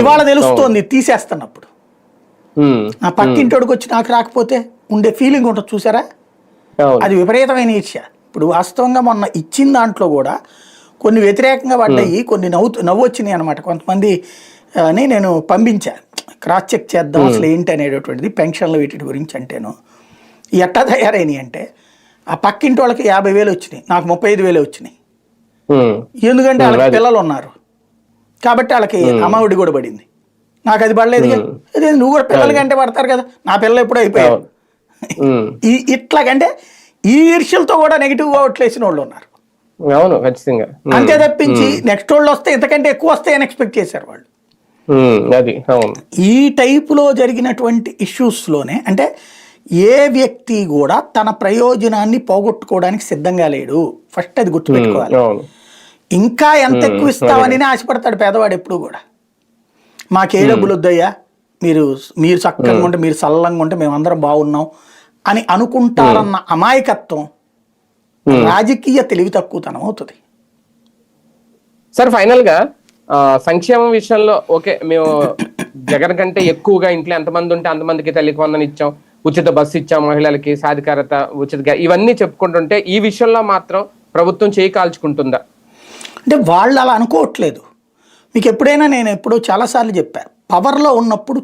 ఇవాళ తెలుస్తోంది తీసేస్తున్నప్పుడు. నా పక్కింటోడికి వచ్చి నాకు రాకపోతే ఉండే ఫీలింగ్ ఉంటుంది చూసారా? అది విపరీతమైన ఈర్ష్య. ఇప్పుడు వాస్తవంగా మొన్న ఇచ్చిన దాంట్లో కూడా కొన్ని వ్యతిరేకంగా పడ్డాయి కొన్ని నవ్వు నవ్వు వచ్చినాయి అనమాట కొంతమంది అని నేను పంపించా. క్రాస్ చెక్ చేద్దాం అసలు ఏంటి అనేటటువంటిది పెన్షన్లు వీటి గురించి అంటేను. ఎట్టా తయారైనాయి అంటే ఆ పక్కింటి వాళ్ళకి యాభై వేలు వచ్చినాయి నాకు ముప్పై ఐదు వేలు వచ్చినాయి. ఎందుకంటే వాళ్ళకి. పిల్లలు ఉన్నారు కాబట్టి వాళ్ళకి అమ్మఒడి కూడా పడింది. నాకు అది పడలేదు అదే నువ్వు కూడా పిల్లలకి అంటే పడతారు కదా నా పిల్లలు ఎప్పుడూ అయిపోయారు. ఈ ఇట్లాగంటే ఈ ఈర్ష్యలతో కూడా నెగిటివ్గా ఓట్లేసిన వాళ్ళు ఉన్నారు. అవును ఖచ్చితంగా. అంతే తప్పించి నెక్స్ట్ వాళ్ళు వస్తే ఇంతకంటే ఎక్కువ వస్తాయని ఎక్స్పెక్ట్ చేశారు వాళ్ళు? అది అవును. ఈ టైపులో జరిగినటువంటి ఇష్యూస్లోనే అంటే ఏ వ్యక్తి కూడా తన ప్రయోజనాన్ని పోగొట్టుకోవడానికి సిద్ధంగా లేడు. ఫస్ట్ అది గుర్తుపెట్టుకోవాలి. ఇంకా ఎంత ఎక్కువ ఇస్తామని ఆశపడతాడు పేదవాడు ఎప్పుడు కూడా. మాకే డబ్బులు వద్దయ్యా మీరు మీరు చక్కగా ఉంటే మీరు సల్లంగా ఉంటే మేము అందరం బాగున్నాం అని అనుకుంటారన్న అమాయకత్వం రాజకీయ తెలివి తక్కువతనం అవుతుంది. సార్ ఫైనల్గా ఆ, సంక్షేమం విషయంలో ఓకే మేము జగన్ కంటే ఎక్కువగా ఇంట్లో ఎంతమంది ఉంటే అంతమందికి తల్లికి వందన ఇచ్చాం ఉచిత బస్సు ఇచ్చాం మహిళలకి సాధికారత ఉచిత ఇవన్నీ చెప్పుకుంటుంటే ఈ విషయంలో మాత్రం ప్రభుత్వం చేయి కాల్చుకుంటుందా? అంటే వాళ్ళు అలా అనుకోవట్లేదు. మీకు ఎప్పుడైనా నేను ఎప్పుడో చాలాసార్లు చెప్పాను పవర్లో ఉన్నప్పుడు